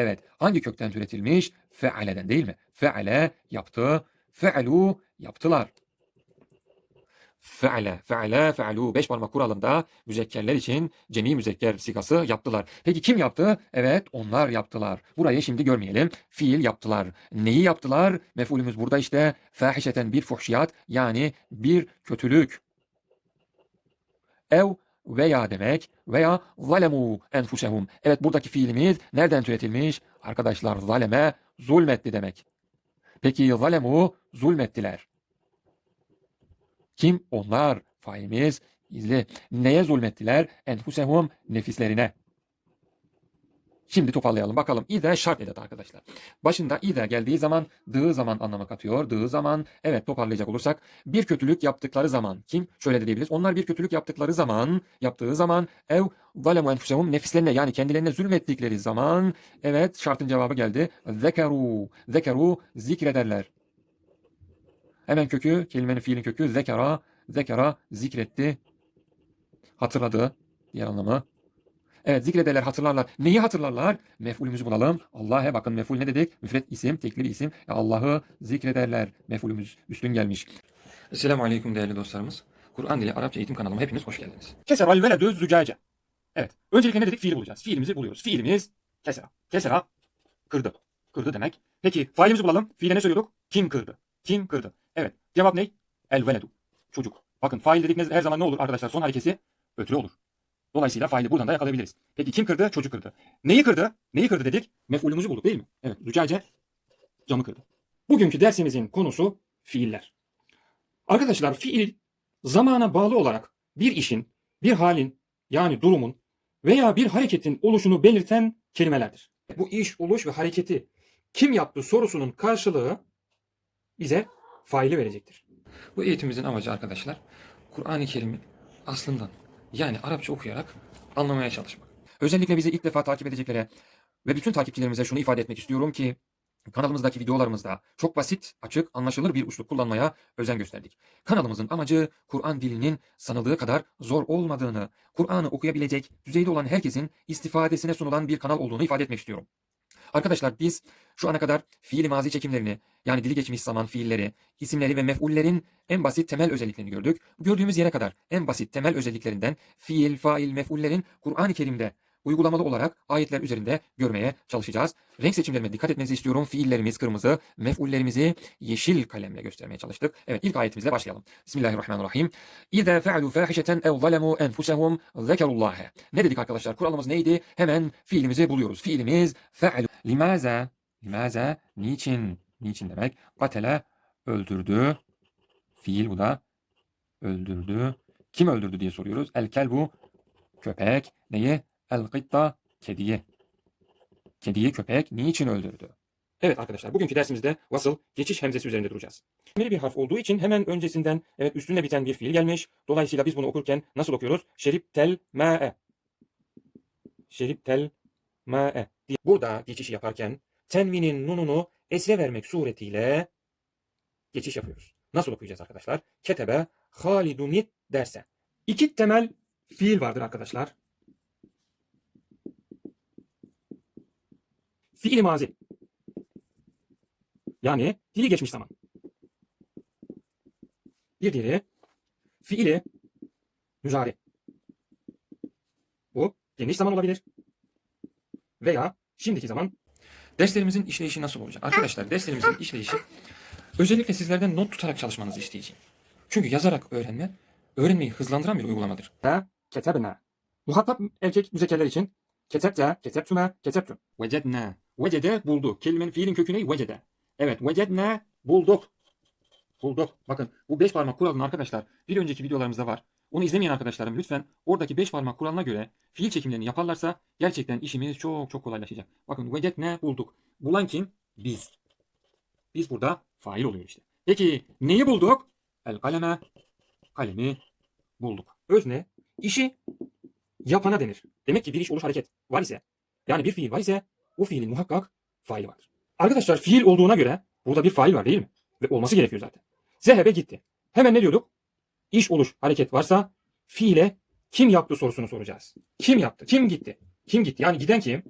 Evet. Hangi kökten türetilmiş? Fe'aleden değil mi? Fe'ale yaptı. Fe'lu yaptılar. Fe'ale, fe'ale, fe'lu. Beş parmak kuralında müzekkerler için cemi müzekker sigası yaptılar. Peki kim yaptı? Evet onlar yaptılar. Burayı şimdi görmeyelim. Fiil yaptılar. Neyi yaptılar? Mef'ulümüz burada işte. Fahişeten bir fuhşiyat yani bir kötülük. Ev veya demek veya zalemu enfusehum. Evet buradaki fiilimiz nereden türetilmiş? Arkadaşlar zaleme zulmetti demek. Peki zalemu zulmettiler. Kim? Onlar. Failimiz izle. Neye zulmettiler? Enfusehum nefislerine. Şimdi toparlayalım bakalım. İde şart edat arkadaşlar. Başında ide geldiği zaman dığı zaman anlamı katıyor. Dığı zaman evet toparlayacak olursak bir kötülük yaptıkları zaman kim? Şöyle de diyebiliriz. Onlar bir kötülük yaptıkları zaman yaptığı zaman ev zalemu enfusehum nefislerine yani kendilerine zulmettikleri zaman evet şartın cevabı geldi. Zekeru. Zekeru zikrederler. Hemen kökü, kelimenin fiilin kökü zekara, zekara zikretti, hatırladı diğer anlamı. Evet zikrederler, hatırlarlar. Neyi hatırlarlar? Mef'ulümüzü bulalım. Allah'a bakın mef'ul ne dedik? Müfret isim, tekli isim. Ya Allah'ı zikrederler. Mef'ulümüz üstün gelmiş. Esselamu Aleyküm değerli dostlarımız. Kur'an Dili Arapça Eğitim kanalıma hepiniz hoş geldiniz. Keseral veledü zücace. Evet. Öncelikle ne dedik? Fiil bulacağız. Fiilimizi buluyoruz. Fiilimiz kesera. Kesera kırdı. Kırdı demek. Peki failimizi bulalım. Fiile ne söylüyorduk? Kim kırdı? Kim kırdı? Evet. Cevap ne? El veledu. Çocuk. Bakın fail dedik ne- her zaman ne olur arkadaşlar? Son harekesi ötürü olur. Dolayısıyla faili buradan da yakalayabiliriz. Peki kim kırdı? Çocuk kırdı. Neyi kırdı? Neyi kırdı dedik? Mef'ulümüzü bulduk değil mi? Evet. Züccace camı kırdı. Bugünkü dersimizin konusu fiiller. Arkadaşlar fiil zamana bağlı olarak bir işin, bir halin yani durumun veya bir hareketin oluşunu belirten kelimelerdir. Bu iş, oluş ve hareketi kim yaptı sorusunun karşılığı bize faili verecektir. Bu eğitimimizin amacı arkadaşlar Kur'an-ı Kerim'in aslından yani Arapça okuyarak anlamaya çalışmak. Özellikle bizi ilk defa takip edeceklere ve bütün takipçilerimize şunu ifade etmek istiyorum ki kanalımızdaki videolarımızda çok basit, açık, anlaşılır bir üslup kullanmaya özen gösterdik. Kanalımızın amacı Kur'an dilinin sanıldığı kadar zor olmadığını, Kur'an'ı okuyabilecek düzeyde olan herkesin istifadesine sunulan bir kanal olduğunu ifade etmek istiyorum. Arkadaşlar biz şu ana kadar fiil mazi çekimlerini yani dili geçmiş zaman fiilleri, isimleri ve mef'ullerin en basit temel özelliklerini gördük. Gördüğümüz yere kadar en basit temel özelliklerinden fiil, fail, mef'ullerin Kur'an-ı Kerim'de uygulamalı olarak ayetler üzerinde görmeye çalışacağız. Renk seçimlerime dikkat etmenizi istiyorum. Fiillerimiz kırmızı, mef'ullerimizi yeşil kalemle göstermeye çalıştık. Evet ilk ayetimizle başlayalım. Bismillahirrahmanirrahim. İzâ fe'alû fâhişeten ev zalemû enfusehum zekerullâhe. Ne dedik arkadaşlar? Kuralımız neydi? Hemen fiilimizi buluyoruz. Fiilimiz fe'alû. Limaza, limaza, niçin, niçin demek? Katele, öldürdü. Fiil bu da. Öldürdü. Kim öldürdü diye soruyoruz. El kelbu, köpek. Neyi? El gıtta, kediyi. Kediyi köpek niçin öldürdü? Evet arkadaşlar bugünkü dersimizde vasıl geçiş hemzesi üzerinde duracağız. Cümleli bir harf olduğu için hemen öncesinden evet üstünde biten bir fiil gelmiş. Dolayısıyla biz bunu okurken nasıl okuyoruz? Şerip tel ma'e. Şerip tel ma'e. Burada geçişi yaparken tenvinin nununu esre vermek suretiyle geçiş yapıyoruz. Nasıl okuyacağız arkadaşlar? Ketebe halidunit derse. İki temel fiil vardır arkadaşlar. Fiili mazi. Yani dili geçmiş zaman. Bir diğeri fiili müzari. Bu geniş zaman olabilir. Veya şimdiki zaman. Derslerimizin işleyişi nasıl olacak? Arkadaşlar derslerimizin işleyişi özellikle sizlerden not tutarak çalışmanızı isteyeceğim. Çünkü yazarak öğrenme, öğrenmeyi hızlandıran bir uygulamadır. Ve ketebne. Muhatap erkek müzekerler için ketebte, ketebtüme, ketebtüm. Vecedne. Vecede buldu. Kelimenin fiilin kökü ne? Vecede. Evet vecedne bulduk. Bulduk. Bakın bu beş parmak kuralını arkadaşlar bir önceki videolarımızda var. Onu izlemeyen arkadaşlarım lütfen oradaki beş parmak kuralına göre fiil çekimlerini yaparlarsa gerçekten işimiz çok çok kolaylaşacak. Bakın vecedne bulduk. Bulan kim? Biz. Biz burada fail oluyor işte. Peki neyi bulduk? El kaleme. Kalemi bulduk. Özne işi yapana denir. Demek ki bir iş oluş hareket var ise yani bir fiil var ise o fiilin muhakkak faili vardır. Arkadaşlar fiil olduğuna göre burada bir fail var değil mi? Ve olması gerekiyor zaten. Zehebe gitti. Hemen ne diyorduk? İş oluş hareket varsa fiile kim yaptı sorusunu soracağız. Kim yaptı? Kim gitti? Kim gitti? Yani giden kim?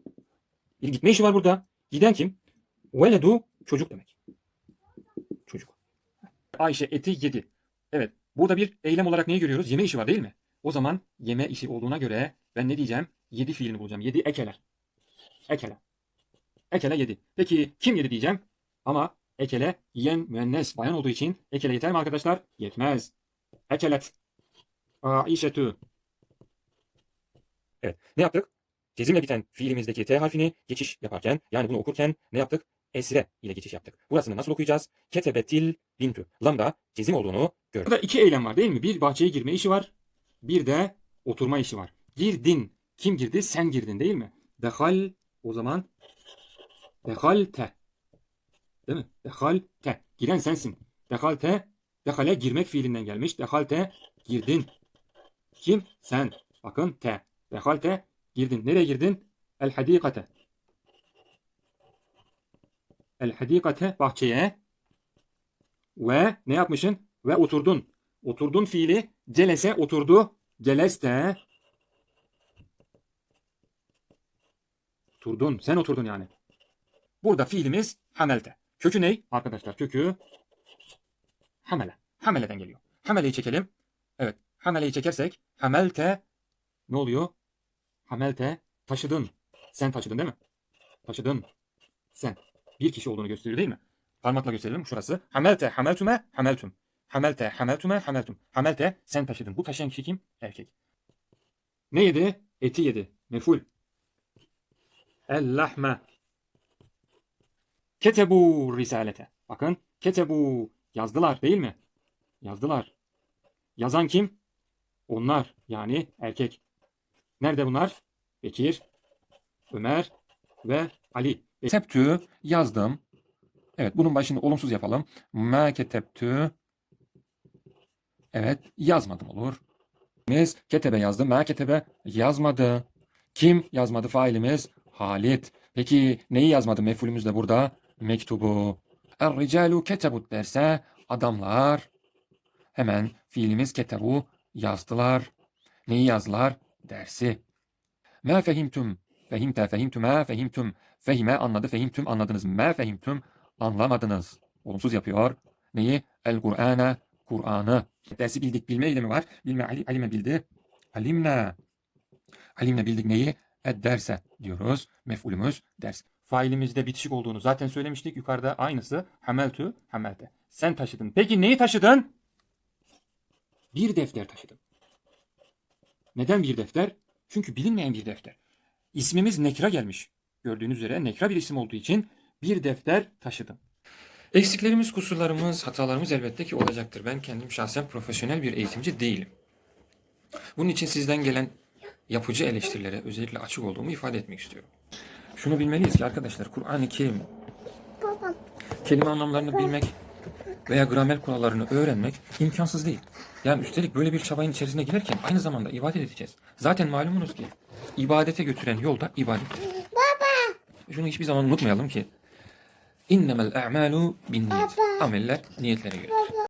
Bir gitme işi var burada. Giden kim? Veledu çocuk demek. Çocuk. Ayşe eti yedi. Evet. Burada bir eylem olarak neyi görüyoruz? Yeme işi var değil mi? O zaman yeme işi olduğuna göre ben ne diyeceğim? Yedi fiilini bulacağım. Yedi ekele. Ekele. Ekele yedi. Peki kim yedi diyeceğim? Ama ekele yiyen müennes bayan olduğu için ekele yeter mi arkadaşlar? Yetmez. Ekelet. Aişetü. Evet. Ne yaptık? Cezimle biten fiilimizdeki T harfini geçiş yaparken yani bunu okurken ne yaptık? Esre ile geçiş yaptık. Burasını nasıl okuyacağız? Ketebetil bintü. Lambda cezim olduğunu gördük. Burada iki eylem var değil mi? Bir bahçeye girme işi var. Bir de oturma işi var. Girdin. Kim girdi? Sen girdin değil mi? Dehal o zaman dehalte. Değil mi? Dehalte. Giren sensin. Dehalte dehale girmek fiilinden gelmiş. Dehalte girdin. Kim? Sen. Bakın te. Dehalte girdin. Nereye girdin? El hadikate. El hadikate bahçeye. Ve ne yapmışsın? Ve oturdun. Oturdun fiili celese oturdu. Celeste. Oturdun. Sen oturdun yani. Burada fiilimiz hamelte. Kökü ne? Arkadaşlar kökü hamele. Hameleden geliyor. Hameleyi çekelim. Evet. Hameleyi çekersek hamelte ne oluyor? Hamelte taşıdın. Sen taşıdın değil mi? Taşıdın. Sen. Bir kişi olduğunu gösteriyor değil mi? Parmakla gösterelim şurası. Hamelte hameltume hameltum. Hamelte hameltume hameltum. Hamelte sen taşıdın. Bu taşıyan kişi kim? Erkek. Ne yedi? Eti yedi. Meful. El lahme. Ketebu risalete. Bakın ketebu yazdılar değil mi? Yazdılar. Yazan kim? Onlar yani erkek. Nerede bunlar? Bekir, Ömer ve Ali. Ketebtü yazdım. Evet bunun başını olumsuz yapalım. Ma ketebtü. Evet yazmadım olur. Biz ketebe yazdı. Ma ketebe yazmadı. Kim yazmadı failimiz? Halit. Peki neyi yazmadı mefulümüz de burada? Mektubu. Er ricalu ketebut derse adamlar hemen fiilimiz ketebu yazdılar. Neyi yazdılar? Dersi. Ma fehimtum. Fehimte, fehimtüme, fehimtum. Fehime anladı, fehimtüm anladınız. Ma fehimtum anlamadınız. Olumsuz yapıyor. Neyi? El Kur'ane, Kur'an'ı. Dersi bildik, bilme eylemi var. Bilme, ali, alime bildi. Alimne. Alimne bildik neyi? Ed derse diyoruz. Mef'ulümüz ders. Failimizde bitişik olduğunu zaten söylemiştik. Yukarıda aynısı. Hameltü, hamelte. Sen taşıdın. Peki neyi taşıdın? Bir defter taşıdım. Neden bir defter? Çünkü bilinmeyen bir defter. İsmimiz Nekra gelmiş. Gördüğünüz üzere Nekra bir isim olduğu için bir defter taşıdım. Eksiklerimiz, kusurlarımız, hatalarımız elbette ki olacaktır. Ben kendim şahsen profesyonel bir eğitimci değilim. Bunun için sizden gelen yapıcı eleştirilere özellikle açık olduğumu ifade etmek istiyorum. Şunu bilmeliyiz ki arkadaşlar Kur'an-ı Kerim kelime anlamlarını bilmek veya gramer kurallarını öğrenmek imkansız değil. Yani üstelik böyle bir çabanın içerisine girerken aynı zamanda ibadet edeceğiz. Zaten malumunuz ki ibadete götüren yol da ibadettir. Baba. Şunu hiçbir zaman unutmayalım ki innemel a'malu bin niyet. Ameller niyetlere göre.